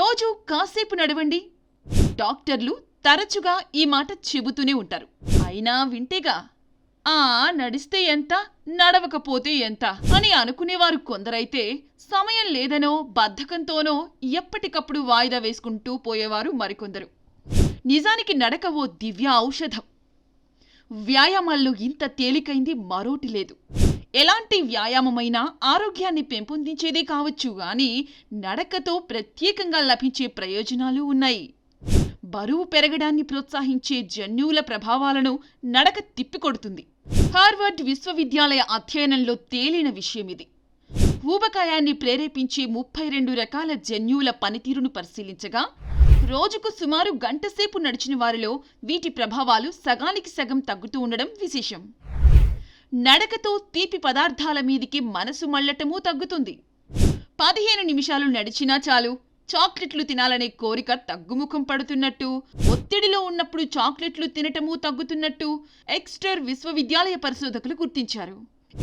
రోజు కాసేపు నడవండి. డాక్టర్లు తరచుగా ఈ మాట చెబుతూనే ఉంటారు. అయినా వింటేగా ఆ నడిస్తే ఎంత నడవకపోతే ఎంత అని అనుకునేవారు కొందరైతే సమయం లేదనో బద్ధకంతోనో ఎప్పటికప్పుడు వాయిదా వేసుకుంటూ పోయేవారు మరికొందరు. నిజానికి నడక ఓ దివ్య ఔషధం. వ్యాయామాల్లో ఇంత తేలికైంది మరోటి లేదు. ఎలాంటి వ్యాయామమైనా ఆరోగ్యాన్ని పెంపొందించేదే కావచ్చు కానీ నడకతో ప్రత్యేకంగా లభించే ప్రయోజనాలు ఉన్నాయి. బరువు పెరగడాన్ని ప్రోత్సహించే జన్యువుల ప్రభావాలను నడక తిప్పికొడుతుంది. హార్వర్డ్ విశ్వవిద్యాలయ అధ్యయనంలో తేలిన విషయం ఇది. ఊబకాయాన్ని ప్రేరేపించే ముప్పై రెండు రకాల జన్యువుల పనితీరును పరిశీలించగా రోజుకు సుమారు గంటసేపు నడిచిన వారిలో వీటి ప్రభావాలు సగానికి సగం తగ్గుతూ ఉండడం విశేషం. నడకతో తీపి పదార్థాల మీదికి మనసు మళ్ళటమూ తగ్గుతుంది. పదిహేను నిమిషాలు నడిచినా చాలు చాక్లెట్లు తినాలనే కోరిక తగ్గుముఖం పడుతున్నట్టు ఒత్తిడిలో ఉన్నప్పుడు చాక్లెట్లు తినటము తగ్గుతున్నట్టు ఎక్స్టర్ విశ్వవిద్యాలయ పరిశోధకులు గుర్తించారు.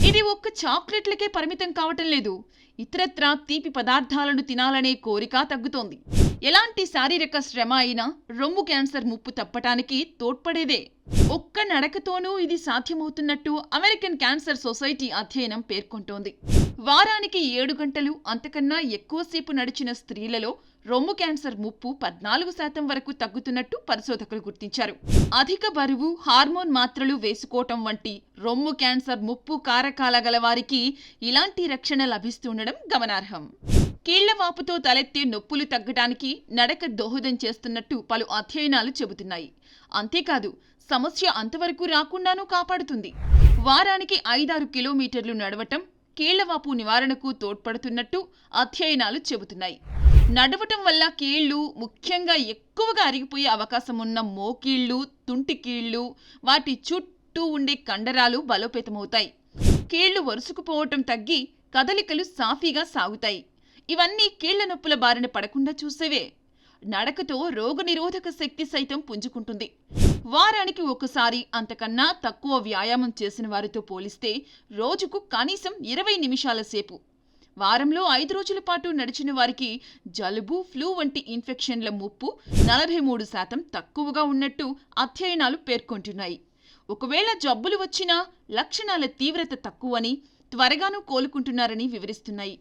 ఇది ఒక్క చాక్లెట్లకే పరిమితం కావటం లేదు ఇతరత్రా తీపి పదార్థాలను తినాలనే కోరిక తగ్గుతోంది. ఎలాంటి శారీరక శ్రమ అయినా రొమ్ము క్యాన్సర్ ముప్పు తప్పటానికి తోడ్పడేదే. ఒక్క నడకతోనూ ఇది సాధ్యమవుతున్నట్టు అమెరికన్ క్యాన్సర్ సొసైటీ అధ్యయనం పేర్కొంటోంది. వారానికి ఏడు గంటలు అంతకన్నా ఎక్కువసేపు నడిచిన స్త్రీలలో రొమ్ము క్యాన్సర్ ముప్పు పద్నాలుగు శాతం వరకు తగ్గుతున్నట్టు పరిశోధకులు గుర్తించారు. అధిక బరువు హార్మోన్ మాత్రలు వేసుకోవటం వంటి రొమ్ము క్యాన్సర్ ముప్పు కారకాల గల వారికి ఇలాంటి రక్షణ లభిస్తుండడం గమనార్హం. కీళ్ళవాపుతో తలెత్తే నొప్పులు తగ్గడానికి నడక దోహదం చేస్తున్నట్టు పలు అధ్యయనాలు చెబుతున్నాయి. అంతేకాదు సమస్య అంతవరకు రాకుండానూ కాపాడుతుంది. వారానికి ఐదారు కిలోమీటర్లు నడవటం కీళ్ళవాపు నివారణకు తోడ్పడుతున్నట్టు అధ్యయనాలు చెబుతున్నాయి. నడవటం వల్ల కీళ్ళు ముఖ్యంగా ఎక్కువగా అరిగిపోయే అవకాశం ఉన్న మోకీళ్ళు తుంటి కీళ్ళు వాటి చుట్టూ ఉండే కండరాలు బలోపేతమవుతాయి. కీళ్ళు వరుసుకుపోవటం తగ్గి కదలికలు సాఫీగా సాగుతాయి. ఇవన్నీ కీళ్ళ నొప్పుల బారిన పడకుండా చూసేవే. నడకతో రోగనిరోధక శక్తి సైతం పుంజుకుంటుంది. వారానికి ఒకసారి అంతకన్నా తక్కువ వ్యాయామం చేసిన వారితో పోలిస్తే రోజుకు కనీసం ఇరవై నిమిషాల సేపు. వారంలో ఐదు రోజుల పాటు నడిచిన వారికి జలుబు ఫ్లూ వంటి ఇన్ఫెక్షన్ల ముప్పు నలభై మూడు శాతం తక్కువగా ఉన్నట్టు అధ్యయనాలు పేర్కొంటున్నాయి. ఒకవేళ జబ్బులు వచ్చినా లక్షణాల తీవ్రత తక్కువని త్వరగానూ కోలుకుంటున్నారని వివరిస్తున్నాయి.